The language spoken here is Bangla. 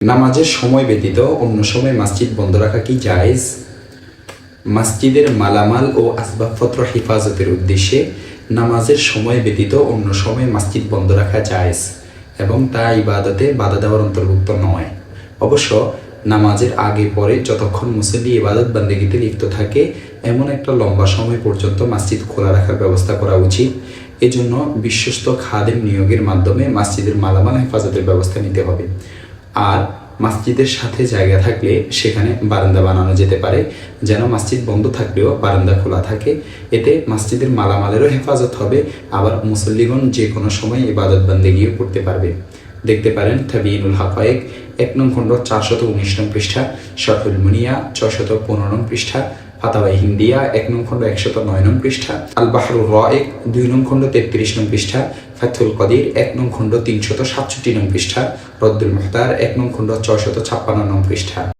নামাজের সময় ব্যতীত অন্য সময় মসজিদ বন্ধ রাখা কি জায়েজ? মসজিদের মালামাল ও আসবাবপত্র হেফাজতের উদ্দেশ্যে নামাজের সময় ব্যতীত অন্য সময় মসজিদ বন্ধ রাখা জায়েজ এবং তা ইবাদতে বাধা দেওয়ার অন্তর্ভুক্ত নয়। অবশ্য নামাজের আগে পরে যতক্ষণ মুসল্লি ইবাদত বান্দেগিতে লিপ্ত থাকে, এমন একটা লম্বা সময় পর্যন্ত মসজিদ খোলা রাখার ব্যবস্থা করা উচিত। এজন্য বিশ্বস্ত খাদের নিয়োগের মাধ্যমে মসজিদের মালামাল হেফাজতের ব্যবস্থা নিতে হবে। আর মাসজিদের সাথে জায়গা থাকলে সেখানে বারান্দা বানানো যেতে পারে। যেন মসজিদ বন্ধ থাকলেও বারান্দা খোলা থাকে। এতে মাসজিদের মালামালেরও হেফাজত হবে। আবার মুসল্লিগণ যে কোনো সময় ইবাদত বান্দে গিয়ে পড়তে পারবে। দেখতে পারেন থাবিনুল হাফায়েক এক নং খণ্ড, চারশত উনিশ নং পৃষ্ঠা শরফুল মুনিয়া ছশত পনেরো নং পৃষ্ঠা ফাতাবাই হিন্দিয়া, এক নং খণ্ড, একশত নয় নং পৃষ্ঠা আল বাহরুর এক দুই নং খণ্ড, তেত্রিশ নং পৃষ্ঠা ফাথুল কদির, এক নং খণ্ড, তিনশত সাতষট্টি নং পৃষ্ঠা, রদ্দুল মুখতার, এক নং খণ্ড, ছয়শত ছাপ্পান্ন নং পৃষ্ঠা।